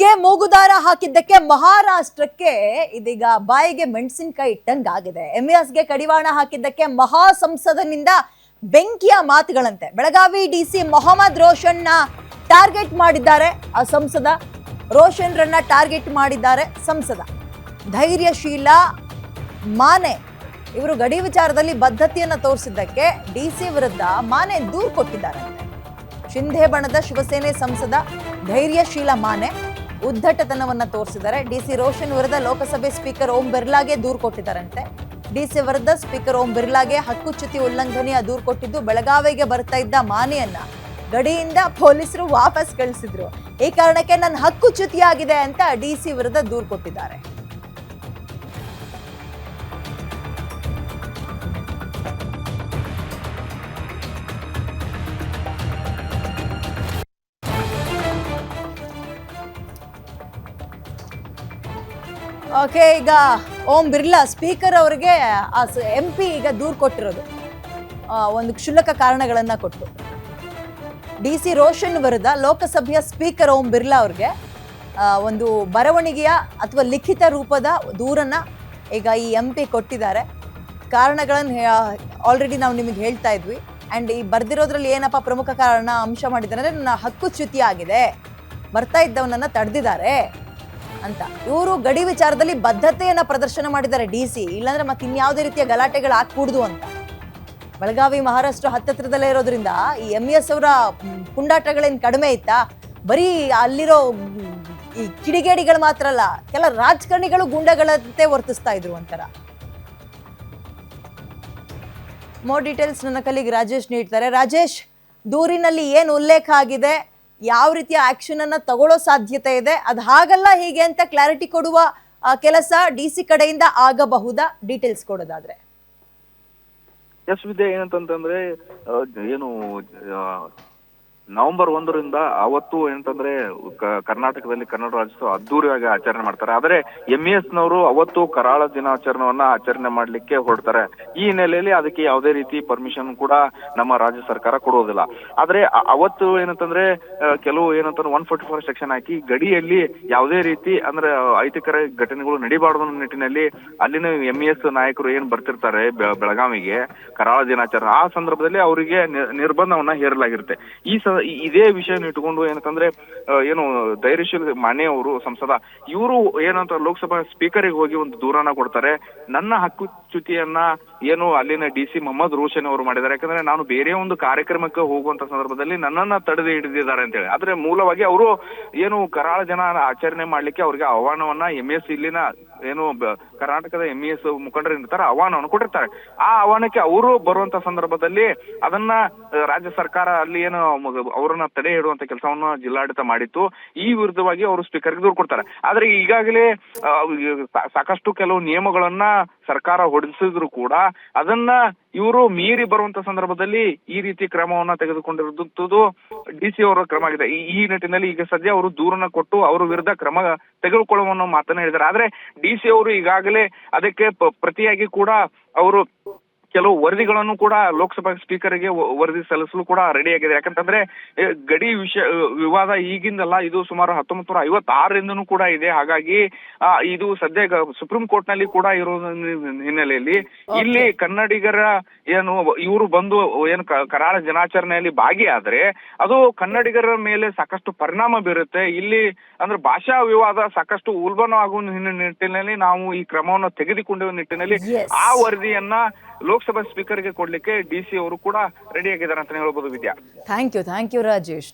ಗೆ ಮೂಗುದಾರ ಹಾಕಿದ್ದಕ್ಕೆ ಮಹಾರಾಷ್ಟ್ರಕ್ಕೆ ಇದೀಗ ಬಾಯಿಗೆ ಮೆಣಸಿನಕಾಯಿ ಇಟ್ಟಂಗಾಗಿದೆ ಗೆ ಕಡಿವಾಣ ಹಾಕಿದ್ದಕ್ಕೆ ಮಹಾ ಸಂಸದನಿಂದ ಬೆಂಕಿಯ ಮಾತುಗಳಂತೆ. ಬೆಳಗಾವಿ ಡಿಸಿ ಮೊಹಮ್ಮದ್ ರೋಷನ್ನ ಟಾರ್ಗೆಟ್ ಮಾಡಿದ್ದಾರೆ. ಆ ಸಂಸದ ರೋಷನ್ ರನ್ನ ಟಾರ್ಗೆಟ್ ಮಾಡಿದ್ದಾರೆ ಸಂಸದ. ಧೈರ್ಯಶೀಲ, ಮಾನೆ. ಇವರು ಗಡಿ ವಿಚಾರದಲ್ಲಿ ಬದ್ಧತೆಯನ್ನು ತೋರಿಸಿದ್ದಕ್ಕೆ ಡಿಸಿ ವಿರುದ್ಧ ಮಾನೆ ದೂರು ಕೊಟ್ಟಿದ್ದಾರೆ. ಶಿಂಧೆ ಬಣದ ಶಿವಸೇನೆ ಸಂಸದ ಧೈರ್ಯಶೀಲ ಮಾನೆ. ಉದ್ದಟತನವನ್ನ ತೋರಿಸಿದ್ದಾರೆ. ಡಿಸಿ ರೋಷನ್ ವಿರುದ್ಧ ಲೋಕಸಭೆ ಸ್ಪೀಕರ್ ಓಂ ಬಿರ್ಲಾಗೆ ದೂರು ಕೊಟ್ಟಿದ್ದಾರಂತೆ. ಡಿಸಿ ವಿರುದ್ಧ ಸ್ಪೀಕರ್ ಓಂ ಬಿರ್ಲಾಗೆ ಹಕ್ಕುಚ್ಯುತಿ ಉಲ್ಲಂಘನೆಯ ದೂರು ಕೊಟ್ಟಿದ್ದು ಬೆಳಗಾವಿಗೆ ಬರ್ತಾ ಇದ್ದ ಮಾನೆಯನ್ನ. ಗಡಿಯಿಂದ ಪೊಲೀಸರು ವಾಪಸ್ ಕಳಿಸಿದ್ರು. ಈ ಕಾರಣಕ್ಕೆ ನನ್ನ ಹಕ್ಕುಚ್ಯುತಿಯಾಗಿದೆ ಅಂತ ಡಿಸಿ ವಿರುದ್ಧ ದೂರು ಕೊಟ್ಟಿದ್ದಾರೆ. ಓಕೆ, ಈಗ ಓಂ ಬಿರ್ಲಾ, ಸ್ಪೀಕರ್ ಅವರಿಗೆ, ಆ ಎಂ ಪಿ ಈಗ ದೂರು ಕೊಟ್ಟಿರೋದು. ಒಂದು ಕ್ಷುಲ್ಲಕ ಕಾರಣಗಳನ್ನು ಕೊಟ್ಟು. ಡಿ ಸಿ ರೋಷನ್ ವಿರುದ್ಧ ಲೋಕಸಭೆಯ ಸ್ಪೀಕರ್ ಓಂ ಬಿರ್ಲಾ ಅವ್ರಿಗೆ ಒಂದು ಬರವಣಿಗೆಯ ಅಥವಾ ಲಿಖಿತ ರೂಪದ ದೂರನ್ನ ಈಗ ಈ ಎಂ ಪಿ ಕೊಟ್ಟಿದ್ದಾರೆ. ಕಾರಣಗಳನ್ನು ಆಲ್ರೆಡಿ ನಾವು ನಿಮಗೆ ಹೇಳ್ತಾ ಇದ್ವಿ. ಆ್ಯಂಡ್ ಈ ಬರೆದಿರೋದ್ರಲ್ಲಿ ಏನಪ್ಪ ಪ್ರಮುಖ ಕಾರಣ, ಅಂಶ ಮಾಡಿದ್ದಾರೆ ಅಂದರೆ, ನನ್ನ ಹಕ್ಕುಚ್ಯುತಿ ಆಗಿದೆ. ಬರ್ತಾ ಇದ್ದವನನ್ನು ತಡೆದಿದ್ದಾರೆ. ಅಂತ. ಇವರು ಗಡಿ ವಿಚಾರದಲ್ಲಿ ಬದ್ಧತೆಯನ್ನ ಪ್ರದರ್ಶನ ಮಾಡಿದ್ದಾರೆ ಡಿ ಸಿ. ಇಲ್ಲಾಂದ್ರೆ ಮತ್ತೆ ಇನ್ಯಾವುದೇ ರೀತಿಯ ಗಲಾಟೆಗಳು ಆಗ್ಕೂಡ್ದು ಅಂತ. ಬೆಳಗಾವಿ ಮಹಾರಾಷ್ಟ್ರ ಹತ್ತತ್ರದಲ್ಲೇ ಇರೋದ್ರಿಂದ ಈ ಎಂ ಎಸ್ ಅವರ ಪುಂಡಾಟಗಳೇನು ಕಡಿಮೆ ಇತ್ತಾ? ಬರೀ ಅಲ್ಲಿರೋ ಈ ಕಿಡಿಗೇಡಿಗಳು ಮಾತ್ರ ಅಲ್ಲ, ಕೆಲ ರಾಜಕಾರಣಿಗಳು ಗುಂಡಗಳಂತೆ ವರ್ತಿಸ್ತಾ ಇದ್ರು ಒಂಥರ. ಮೋರ್ ಡೀಟೇಲ್ಸ್ ನನ್ನ ಕಲಿಗೆ ರಾಜೇಶ್ ನೀಡ್ತಾರೆ. ರಾಜೇಶ್, ದೂರಿನಲ್ಲಿ ಏನು ಉಲ್ಲೇಖ ಆಗಿದೆ? ಯಾವ ರೀತಿಯ ಆಕ್ಷನ್ ಅನ್ನ ತಗೊಳ್ಳೋ ಸಾಧ್ಯತೆ ಇದೆ? ಅದು ಹಾಗಲ್ಲ ಹೀಗೆ ಅಂತ ಕ್ಲಾರಿಟಿ ಕೊಡುವ ಕೆಲಸ ಡಿ ಸಿ ಕಡೆಯಿಂದ ಆಗಬಹುದಾ? ಡೀಟೇಲ್ಸ್ ಕೊಡೋದಾದ್ರೆ. ಎಸ್ ವಿದ್ಯೆ ಏನಂತಂದ್ರೆ ಏನು ನವೆಂಬರ್ ಒಂದರಿಂದ ಅವತ್ತು ಏನಂತಂದ್ರೆ ಕರ್ನಾಟಕದಲ್ಲಿ ಕನ್ನಡ ರಾಜ್ಯೋತ್ಸವ ಅದ್ದೂರಿಯಾಗಿ ಆಚರಣೆ ಮಾಡ್ತಾರೆ. ಆದರೆ ಎಂ ಎಸ್ ನವರು ಅವತ್ತು ಕರಾಳ ದಿನಾಚರಣೆಯನ್ನ ಆಚರಣೆ ಮಾಡ್ಲಿಕ್ಕೆ ಹೊರಡ್ತಾರೆ. ಈ ಹಿನ್ನೆಲೆಯಲ್ಲಿ ಅದಕ್ಕೆ ಯಾವುದೇ ರೀತಿ ಪರ್ಮಿಷನ್ ಕೂಡ ನಮ್ಮ ರಾಜ್ಯ ಸರ್ಕಾರ ಕೊಡೋದಿಲ್ಲ. ಆದ್ರೆ ಅವತ್ತು ಏನಂತಂದ್ರೆ ಕೆಲವು ಏನಂತಂದ್ರೆ ಒನ್ ಫೋರ್ಟಿ ಫೋರ್ ಸೆಕ್ಷನ್ ಹಾಕಿ ಗಡಿಯಲ್ಲಿ ಯಾವುದೇ ರೀತಿ ಅಂದ್ರೆ ಐತಿಕರ ಘಟನೆಗಳು ನಡಿಬಾರ್ದು ಅನ್ನೋ ನಿಟ್ಟಿನಲ್ಲಿ ಅಲ್ಲಿನ ಎಂ ಎಸ್ ನಾಯಕರು ಏನ್ ಬರ್ತಿರ್ತಾರೆ ಬೆಳಗಾವಿಗೆ ಕರಾಳ ದಿನಾಚರಣೆ, ಆ ಸಂದರ್ಭದಲ್ಲಿ ಅವರಿಗೆ ನಿರ್ಬಂಧವನ್ನ ಹೇರಲಾಗಿರುತ್ತೆ. ಈ- ಇದೇ ವಿಷಯನ ಇಟ್ಕೊಂಡು ಏನಂತಂದ್ರೆ ಏನು ಧೈರ್ಯಶೀಲ ಮಾನ್ಯ ಅವರು ಸಂಸದ, ಇವರು ಏನಂತ ಲೋಕಸಭಾ ಸ್ಪೀಕರಿಗೆ ಹೋಗಿ ಒಂದು ದೂರನ ಕೊಡ್ತಾರೆ. ನನ್ನ ಹಕ್ಕುಚ್ಯುತಿಯನ್ನ ಏನು ಅಲ್ಲಿನ ಡಿ ಸಿ ಮೊಹಮ್ಮದ್ ರೋಷನ್ ಅವರು ಮಾಡಿದ್ದಾರೆ. ಯಾಕಂದ್ರೆ ನಾನು ಬೇರೆ ಒಂದು ಕಾರ್ಯಕ್ರಮಕ್ಕೆ ಹೋಗುವಂತ ಸಂದರ್ಭದಲ್ಲಿ ನನ್ನನ್ನ ತಡೆದು ಹಿಡಿದಿದ್ದಾರೆ ಅಂತ ಹೇಳಿ ಆದ್ರೆ ಮೂಲವಾಗಿ ಅವರು ಏನು ಕರಾಳ ಜನ ಆಚರಣೆ ಮಾಡ್ಲಿಕ್ಕೆ ಅವ್ರಿಗೆ ಆಹ್ವಾನವನ್ನ ಎಂ ಎಸ್ ಇಲ್ಲಿನ ಏನು ಕರ್ನಾಟಕದ ಎಂ ಎಸ್ ಮುಖಂಡರು ಇರ್ತಾರೆ, ಆಹ್ವಾನವನ್ನು ಕೊಟ್ಟಿರ್ತಾರೆ. ಆ ಆಹ್ವಾನಕ್ಕೆ ಅವರು ಬರುವಂತ ಸಂದರ್ಭದಲ್ಲಿ ಅದನ್ನ ರಾಜ್ಯ ಸರ್ಕಾರ ಅಲ್ಲಿ ಏನು ಅವರನ್ನ ತಡೆ ಹಿಡುವಂತ ಕೆಲಸವನ್ನ ಜಿಲ್ಲಾಡಳಿತ ಮಾಡಿತ್ತು. ಈ ವಿರುದ್ಧವಾಗಿ ಅವರು ಸ್ಪೀಕರ್ಗೆ ದೂರು ಕೊಡ್ತಾರೆ. ಆದ್ರೆ ಈಗಾಗಲೇ ಸಾಕಷ್ಟು ಕೆಲವು ನಿಯಮಗಳನ್ನ ಸರ್ಕಾರ ಹೊರಡಿಸಿದ್ರು ಕೂಡ ಅದನ್ನ ಇವರು ಮೀರಿ ಬರುವಂತ ಸಂದರ್ಭದಲ್ಲಿ ಈ ರೀತಿ ಕ್ರಮವನ್ನ ತೆಗೆದುಕೊಂಡಿರುವುದು ಡಿ ಸಿ ಅವರ ಕ್ರಮ ಆಗಿದೆ. ಈ- ನಿಟ್ಟಿನಲ್ಲಿ ಈಗ ಸದ್ಯ ಅವರು ದೂರನ್ನ ಕೊಟ್ಟು ಅವರ ವಿರುದ್ಧ ಕ್ರಮ ತೆಗೆದುಕೊಳ್ಳುವ ಮಾತನ್ನ ಹೇಳಿದ್ದಾರೆ. ಆದ್ರೆ ಡಿ ಅವರು ಈಗಾಗಲೇ ಅದಕ್ಕೆ ಪ್ರತಿಯಾಗಿ ಕೂಡ ಅವರು ಕೆಲವು ವರದಿಗಳನ್ನು ಕೂಡ ಲೋಕಸಭಾ ಸ್ಪೀಕರ್ಗೆ ವರದಿ ಸಲ್ಲಿಸಲು ಕೂಡ ರೆಡಿ ಆಗಿದೆ. ಯಾಕಂತಂದ್ರೆ ಗಡಿ ವಿಷಯ ವಿವಾದ ಈಗಿಂದಲ್ಲ ಇದು ಸುಮಾರು ಹತ್ತೊಂಬತ್ತು ನೂರ ಐವತ್ತಾರರಿಂದನೂ ಕೂಡ ಇದೆ. ಹಾಗಾಗಿ ಇದು ಸದ್ಯ ಸುಪ್ರೀಂ ಕೋರ್ಟ್ನಲ್ಲಿ ಕೂಡ ಇರೋ ಹಿನ್ನೆಲೆಯಲ್ಲಿ. ಇಲ್ಲಿ ಕನ್ನಡಿಗರ ಏನು ಇವರು ಬಂದು ಏನು ಕರಾಳ ದಿನಾಚರಣೆಯಲ್ಲಿ ಭಾಗಿಯಾದ್ರೆ ಅದು ಕನ್ನಡಿಗರ ಮೇಲೆ ಸಾಕಷ್ಟು ಪರಿಣಾಮ ಬೀರುತ್ತೆ. ಇಲ್ಲಿ ಅಂದ್ರೆ ಭಾಷಾ ವಿವಾದ ಸಾಕಷ್ಟು ಉಲ್ಬಣ ಆಗುವ ನಿಟ್ಟಿನಲ್ಲಿ ನಾವು ಈ ಕ್ರಮವನ್ನು ತೆಗೆದುಕೊಂಡಿರುವ ನಿಟ್ಟಿನಲ್ಲಿ ಆ ವರದಿಯನ್ನ ಲೋಕಸಭಾ ಸ್ಪೀಕರ್ಗೆ ಕೊಡ್ಲಿಕ್ಕೆ ಡಿ ಸಿ ಅವರು ಕೂಡ ರೆಡಿ ಆಗಿದ್ದಾರೆ ಅಂತ ಹೇಳ್ಬೋದು Vidya. Thank you thank you Rajesh.